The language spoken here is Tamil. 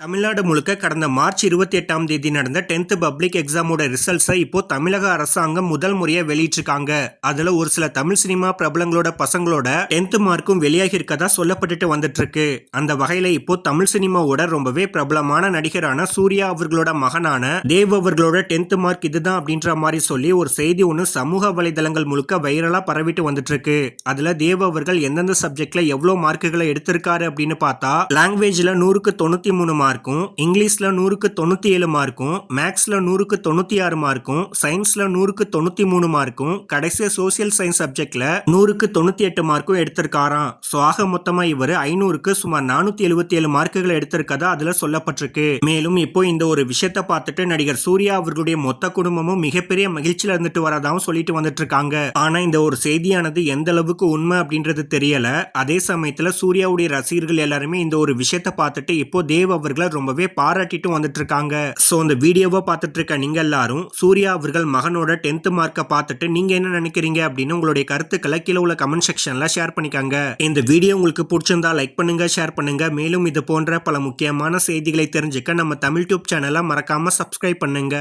தமிழ்நாடு முழுக்க கடந்த மார்ச் இருபத்தி எட்டாம் தேதி நடந்த டென்த் பப்ளிக் எக்ஸாமோட ரிசல்ட்ஸை இப்போ தமிழக அரசாங்கம் முதல் முறையாக வெளியிட்டிருக்காங்க. அதுல ஒரு சில தமிழ் சினிமா பிரபலங்களோட பசங்களோட டென்த் மார்க்கும் வெளியாகி இருக்கதா சொல்லப்பட்டுட்டு வந்துட்டு இருக்கு அந்த வகையில இப்போ தமிழ் சினிமாவோட ரொம்பவே பிரபலமான நடிகரான சூர்யா அவர்களோட மகனான தேவ் அவர்களோட டென்த் மார்க் இதுதான் அப்படின்ற மாதிரி சொல்லி ஒரு செய்தி ஒன்று சமூக வலைதளங்கள் முழுக்க வைரலா பரவிட்டு வந்துட்டு இருக்கு அதுல தேவ் அவர்கள் எந்தெந்த சப்ஜெக்ட்ல எவ்வளவு மார்க்குகளை எடுத்திருக்காரு அப்படின்னு பார்த்தா லாங்குவேஜ்ல நூறுக்கு தொண்ணூத்தி மூணு மார்க்கும் இங்கிலீஷ்ல நூறுக்கு தொண்ணூற்றி ஏழு மார்க்கும் மேக்ஸில் நூறுக்கு தொண்ணூற்றி ஆறு மார்க்கும் சயின்ஸ்ல நூறுக்கு தொண்ணூத்தி மூணு மார்க்கும் கடைசியாக சோசியல் சயின்ஸ் சப்ஜெக்டில் நூறுக்கு தொண்ணூற்றி எட்டு மார்க்கும் எடுத்திருக்காராம். ஸோ ஆக மொத்தமாக இவர் ஐநூறுக்கு சுமார் நானூற்றி எழுபத்தி ஏழு மார்க்குகளை எடுத்திருக்கதா அதில் சொல்லப்பட்டிருக்கு. மேலும் இப்போ இந்த ஒரு விஷயத்த பார்த்துட்டு நடிகர் சூர்யா அவர்களுடைய மொத்த குடும்பமும் மிகப்பெரிய மகிழ்ச்சியில் இருந்துட்டு வரதாவும் சொல்லிட்டு வந்துட்டு இருக்காங்க ஆனா இந்த ஒரு செய்தியானது எந்த அளவுக்கு உண்மை அப்படின்றது தெரியல. அதே சமயத்துல சூர்யாவுடைய ரசிகர்கள் எல்லாருமே இந்த ஒரு விஷயத்த பார்த்துட்டு இப்போ தேவ் அவர் ரொம்பவே பாராட்டிட்டு வந்துட்டு இருக்காங்க ஸோ அந்த வீடியோவை பார்த்துட்டு இருக்க நீங்க எல்லாரும் சூர்யா அவர்கள் மகனோட டென்த் மார்க்கை பார்த்துட்டு நீங்க என்ன நினைக்கிறீங்க அப்படின்னு உங்களுடைய கருத்துக்களை கீழே உள்ள கமெண்ட் செக்ஷன்ல ஷேர் பண்ணிக்காங்க. இந்த வீடியோ உங்களுக்கு பிடிச்சிருந்தா லைக் பண்ணுங்க ஷேர் பண்ணுங்க. மேலும் இது போன்ற பல முக்கியமான செய்திகளை தெரிஞ்சுக்க நம்ம தமிழ் டியூப் சேனலை மறக்காம சப்ஸ்கிரைப் பண்ணுங்க.